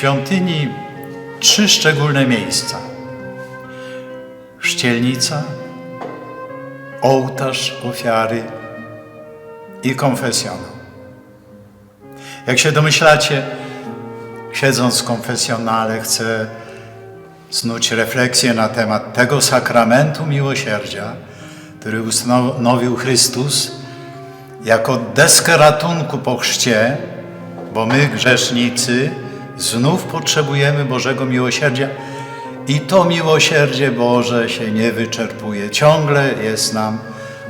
świątyni trzy szczególne miejsca: chrzcielnica, ołtarz ofiary i konfesjonał. Jak się domyślacie, siedząc w konfesjonale, chcę snuć refleksję na temat tego sakramentu miłosierdzia, który ustanowił Chrystus jako deskę ratunku po chrzcie, bo my, grzesznicy, znów potrzebujemy Bożego miłosierdzia i to miłosierdzie Boże się nie wyczerpuje, ciągle jest nam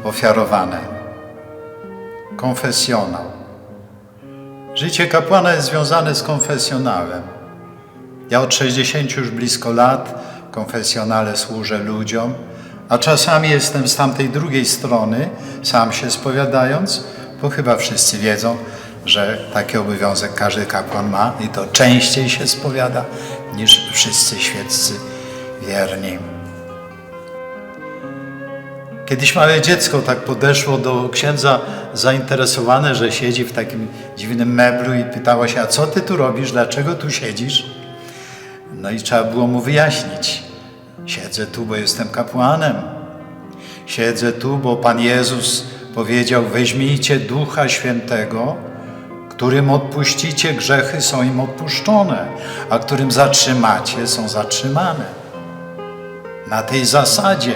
ofiarowane. Konfesjonał. Życie kapłana jest związane z konfesjonałem. Ja od 60 już blisko lat w konfesjonale służę ludziom, a czasami jestem z tamtej drugiej strony, sam się spowiadając, bo chyba wszyscy wiedzą, że taki obowiązek każdy kapłan ma i to częściej się spowiada niż wszyscy świeccy wierni. Kiedyś małe dziecko tak podeszło do księdza zainteresowane, że siedzi w takim dziwnym meblu i pytało się, a co ty tu robisz, dlaczego tu siedzisz? No i trzeba było mu wyjaśnić. Siedzę tu, bo jestem kapłanem. Siedzę tu, bo Pan Jezus powiedział, weźmijcie Ducha Świętego, którym odpuścicie grzechy, są im odpuszczone, a którym zatrzymacie, są zatrzymane. Na tej zasadzie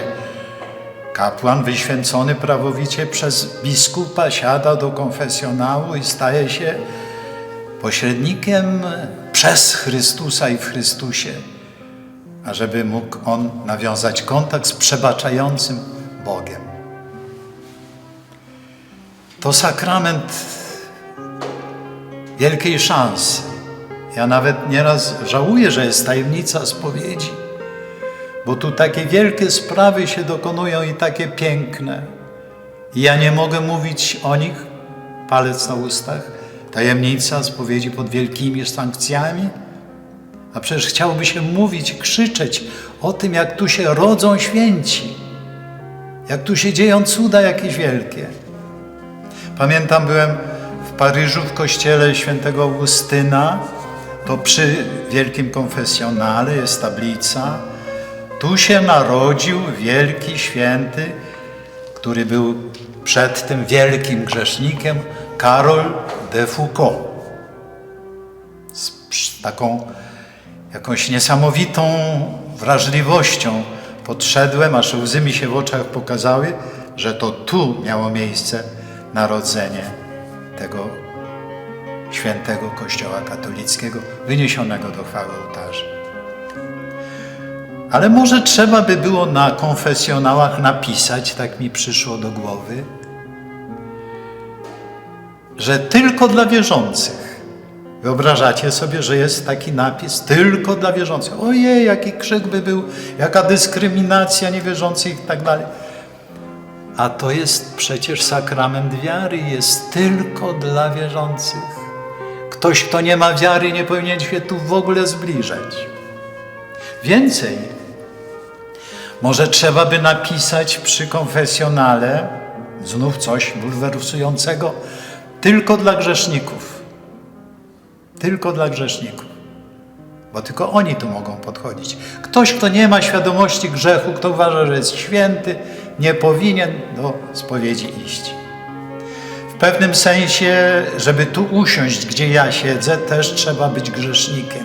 kapłan wyświęcony prawowicie przez biskupa siada do konfesjonału i staje się pośrednikiem przez Chrystusa i w Chrystusie, ażeby mógł on nawiązać kontakt z przebaczającym Bogiem. To sakrament wielkiej szansy. Ja nawet nieraz żałuję, że jest tajemnica spowiedzi, bo tu takie wielkie sprawy się dokonują i takie piękne. I ja nie mogę mówić o nich, palec na ustach, tajemnica spowiedzi pod wielkimi sankcjami, a przecież chciałoby się mówić, krzyczeć o tym, jak tu się rodzą święci, jak tu się dzieją cuda jakieś wielkie. Pamiętam, byłem Paryżu w kościele świętego Augustyna, to przy wielkim konfesjonale jest tablica. Tu się narodził wielki święty, który był przed tym wielkim grzesznikiem, Karol de Foucault. Z taką jakąś niesamowitą wrażliwością podszedłem, aż łzy mi się w oczach pokazały, że to tu miało miejsce narodzenie tego świętego Kościoła katolickiego, wyniesionego do chwały ołtarza. Ale może trzeba by było na konfesjonałach napisać, tak mi przyszło do głowy, że tylko dla wierzących. Wyobrażacie sobie, że jest taki napis tylko dla wierzących. Ojej, jaki krzyk by był, jaka dyskryminacja niewierzących i tak dalej. A to jest przecież sakrament wiary, jest tylko dla wierzących. Ktoś, kto nie ma wiary, nie powinien się tu w ogóle zbliżać. Więcej, może trzeba by napisać przy konfesjonale znów coś bulwersującego, tylko dla grzeszników. Tylko dla grzeszników. Bo tylko oni tu mogą podchodzić. Ktoś, kto nie ma świadomości grzechu, kto uważa, że jest święty, nie powinien do spowiedzi iść. W pewnym sensie, żeby tu usiąść, gdzie ja siedzę, też trzeba być grzesznikiem.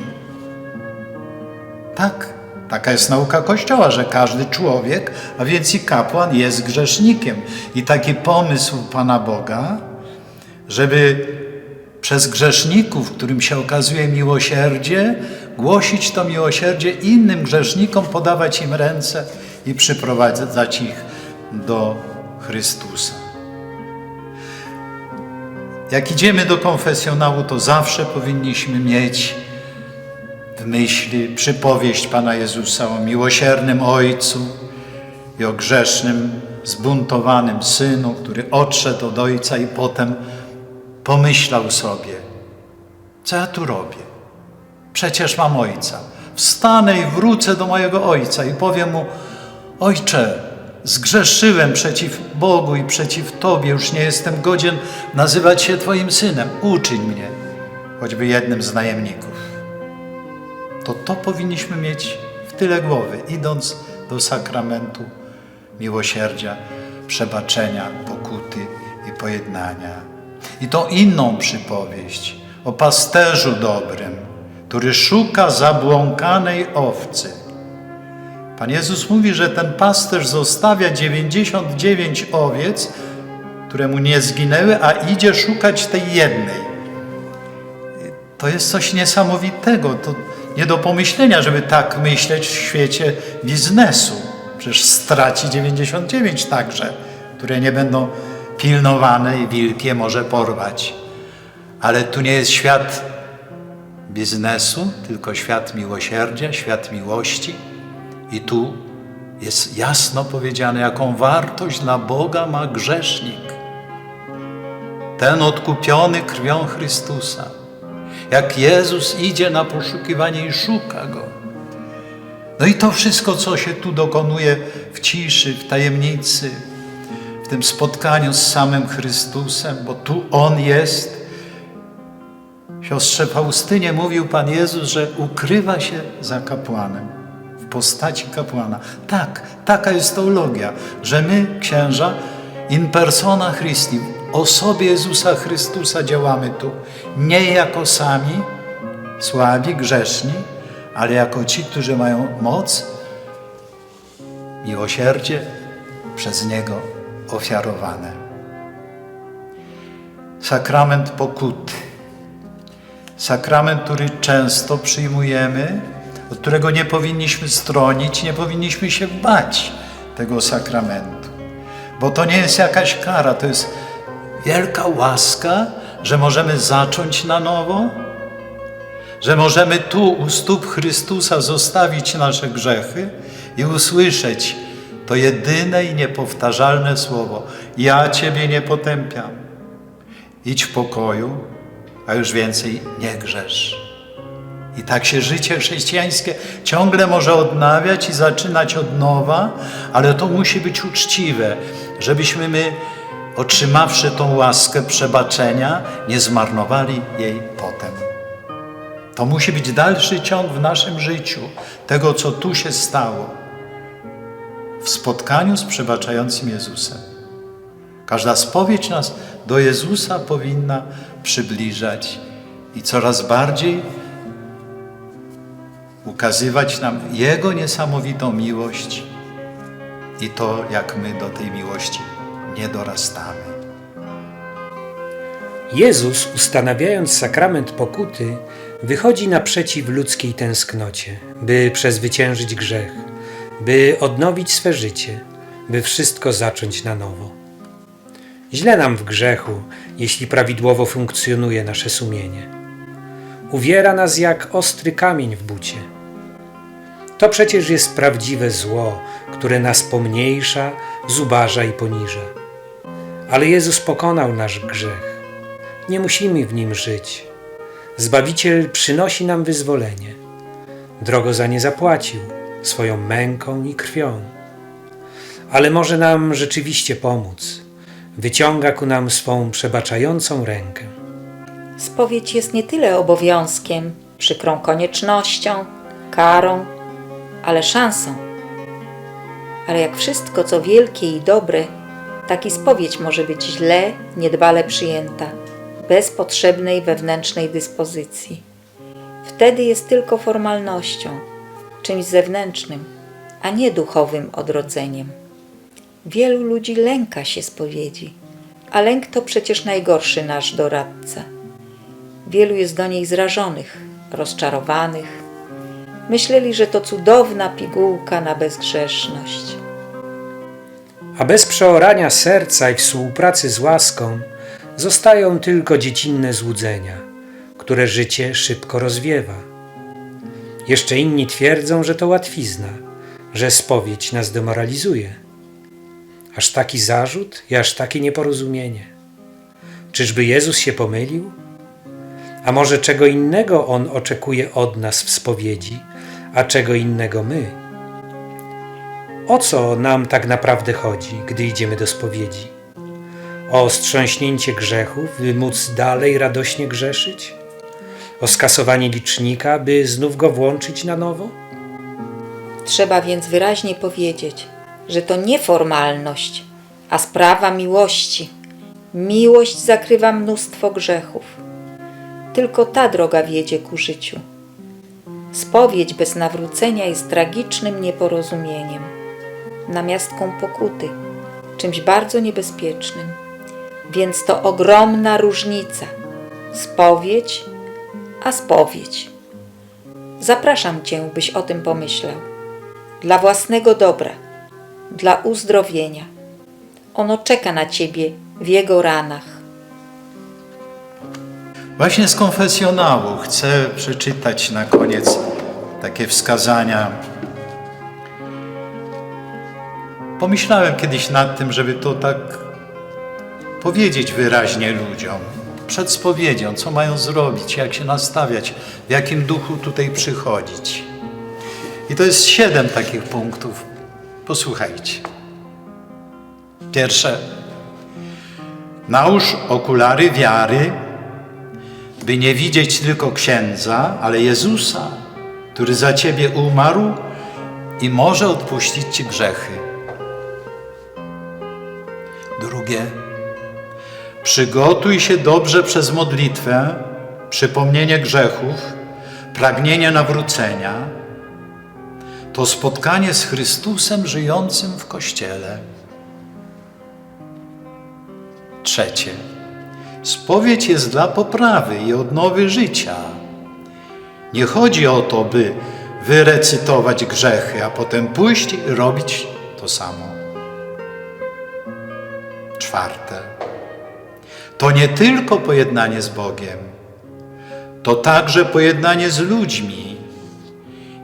Tak, taka jest nauka Kościoła, że każdy człowiek, a więc i kapłan, jest grzesznikiem. I taki pomysł Pana Boga, żeby przez grzeszników, którym się okazuje miłosierdzie, głosić to miłosierdzie innym grzesznikom, podawać im ręce i przyprowadzać ich do Chrystusa. Jak idziemy do konfesjonału, to zawsze powinniśmy mieć w myśli przypowieść Pana Jezusa o miłosiernym Ojcu i o grzesznym, zbuntowanym Synu, który odszedł od Ojca i potem pomyślał sobie, co ja tu robię? Przecież mam Ojca. Wstanę i wrócę do mojego Ojca i powiem Mu, Ojcze, zgrzeszyłem przeciw Bogu i przeciw Tobie, już nie jestem godzien nazywać się Twoim Synem. Uczyń mnie, choćby jednym z najemników. to to powinniśmy mieć w tyle głowy, idąc do sakramentu miłosierdzia, przebaczenia, pokuty i pojednania. I to inną przypowieść o pasterzu dobrym, który szuka zabłąkanej owcy. Pan Jezus mówi, że ten pasterz zostawia 99 owiec, które mu nie zginęły, a idzie szukać tej jednej. To jest coś niesamowitego. To nie do pomyślenia, żeby tak myśleć w świecie biznesu. Przecież straci 99 także, które nie będą pilnowane i wilk je może porwać. Ale tu nie jest świat biznesu, tylko świat miłosierdzia, świat miłości. I tu jest jasno powiedziane, jaką wartość dla Boga ma grzesznik. Ten odkupiony krwią Chrystusa. Jak Jezus idzie na poszukiwanie i szuka go. No i to wszystko, co się tu dokonuje w ciszy, w tajemnicy, w tym spotkaniu z samym Chrystusem, bo tu On jest. Siostrze Faustynie mówił Pan Jezus, że ukrywa się za kapłanem, postaci kapłana. Tak, taka jest teologia, że my, księża, in persona Christi, w osobie Jezusa Chrystusa działamy tu, nie jako sami, słabi, grzeszni, ale jako ci, którzy mają moc, miłosierdzie przez Niego ofiarowane. Sakrament pokuty. Sakrament, który często przyjmujemy, od którego nie powinniśmy stronić, nie powinniśmy się bać tego sakramentu. Bo to nie jest jakaś kara, to jest wielka łaska, że możemy zacząć na nowo, że możemy tu u stóp Chrystusa zostawić nasze grzechy i usłyszeć to jedyne i niepowtarzalne słowo: Ja Ciebie nie potępiam. Idź w pokoju, a już więcej nie grzesz. I tak się życie chrześcijańskie ciągle może odnawiać i zaczynać od nowa, ale to musi być uczciwe, żebyśmy my, otrzymawszy tą łaskę przebaczenia, nie zmarnowali jej potem. To musi być dalszy ciąg w naszym życiu tego, co tu się stało, w spotkaniu z przebaczającym Jezusem. Każda spowiedź nas do Jezusa powinna przybliżać i coraz bardziej ukazywać nam Jego niesamowitą miłość i to, jak my do tej miłości nie dorastamy. Jezus, ustanawiając sakrament pokuty, wychodzi naprzeciw ludzkiej tęsknocie, by przezwyciężyć grzech, by odnowić swe życie, by wszystko zacząć na nowo. Źle nam w grzechu, jeśli prawidłowo funkcjonuje nasze sumienie. Uwiera nas jak ostry kamień w bucie. To przecież jest prawdziwe zło, które nas pomniejsza, zubaża i poniża. Ale Jezus pokonał nasz grzech. Nie musimy w nim żyć. Zbawiciel przynosi nam wyzwolenie. Drogo za nie zapłacił swoją męką i krwią. Ale może nam rzeczywiście pomóc. Wyciąga ku nam swą przebaczającą rękę. Spowiedź jest nie tyle obowiązkiem, przykrą koniecznością, karą, ale szansą. Ale jak wszystko, co wielkie i dobre, tak i spowiedź może być źle, niedbale przyjęta, bez potrzebnej wewnętrznej dyspozycji. Wtedy jest tylko formalnością, czymś zewnętrznym, a nie duchowym odrodzeniem. Wielu ludzi lęka się spowiedzi, a lęk to przecież najgorszy nasz doradca. Wielu jest do niej zrażonych, rozczarowanych. Myśleli, że to cudowna pigułka na bezgrzeszność. A bez przeorania serca i współpracy z łaską zostają tylko dziecinne złudzenia, które życie szybko rozwiewa. Jeszcze inni twierdzą, że to łatwizna, że spowiedź nas demoralizuje. Aż taki zarzut i aż takie nieporozumienie. Czyżby Jezus się pomylił? A może czego innego On oczekuje od nas w spowiedzi, a czego innego my? O co nam tak naprawdę chodzi, gdy idziemy do spowiedzi? O strząśnięcie grzechów, by móc dalej radośnie grzeszyć? O skasowanie licznika, by znów go włączyć na nowo? Trzeba więc wyraźnie powiedzieć, że to nie formalność, a sprawa miłości. Miłość zakrywa mnóstwo grzechów. Tylko ta droga wiedzie ku życiu. Spowiedź bez nawrócenia jest tragicznym nieporozumieniem, namiastką pokuty, czymś bardzo niebezpiecznym. Więc to ogromna różnica. Spowiedź, a spowiedź. Zapraszam Cię, byś o tym pomyślał. Dla własnego dobra, dla uzdrowienia. Ono czeka na Ciebie w Jego ranach. Właśnie z konfesjonału chcę przeczytać na koniec takie wskazania. Pomyślałem kiedyś nad tym, żeby to tak powiedzieć wyraźnie ludziom. Przed spowiedzią, co mają zrobić, jak się nastawiać, w jakim duchu tutaj przychodzić. I to jest siedem takich punktów. Posłuchajcie. Pierwsze. Nałóż okulary wiary, by nie widzieć tylko księdza, ale Jezusa, który za ciebie umarł i może odpuścić ci grzechy. Drugie. Przygotuj się dobrze przez modlitwę, przypomnienie grzechów, pragnienie nawrócenia. To spotkanie z Chrystusem żyjącym w Kościele. Trzecie. Spowiedź jest dla poprawy i odnowy życia. Nie chodzi o to, by wyrecytować grzechy, a potem pójść i robić to samo. Czwarte. To nie tylko pojednanie z Bogiem, to także pojednanie z ludźmi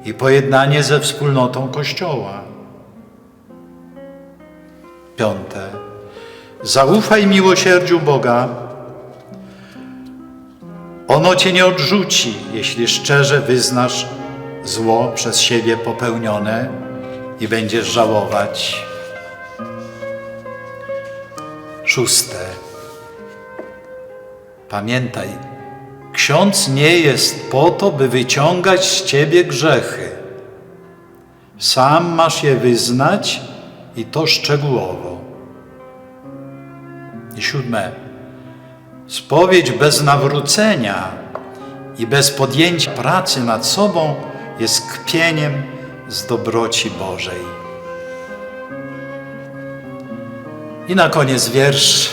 i pojednanie ze wspólnotą Kościoła. Piąte. Zaufaj miłosierdziu Boga. Ono cię nie odrzuci, jeśli szczerze wyznasz zło przez siebie popełnione i będziesz żałować. Szóste. Pamiętaj, ksiądz nie jest po to, by wyciągać z ciebie grzechy. Sam masz je wyznać i to szczegółowo. I siódme. Spowiedź bez nawrócenia i bez podjęcia pracy nad sobą jest kpieniem z dobroci Bożej. I na koniec wiersz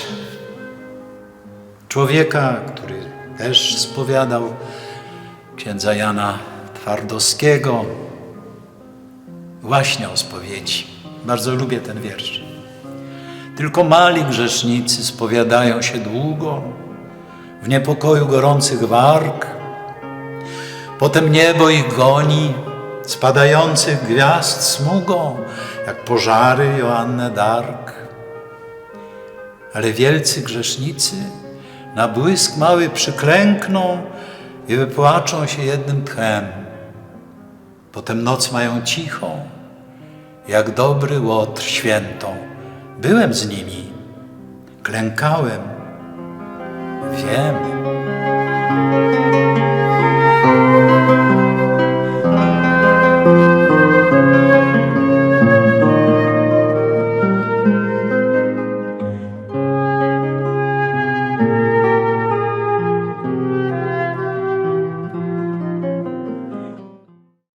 człowieka, który też spowiadał księdza Jana Twardowskiego właśnie o spowiedzi. Bardzo lubię ten wiersz. Tylko mali grzesznicy spowiadają się długo, w niepokoju gorących warg. Potem niebo ich goni, spadających gwiazd smugą, jak pożary Joannę Dark. Ale wielcy grzesznicy na błysk mały przyklękną i wypłaczą się jednym tchem. Potem noc mają cichą, jak dobry łotr świętą. Byłem z nimi, klękałem, wiem.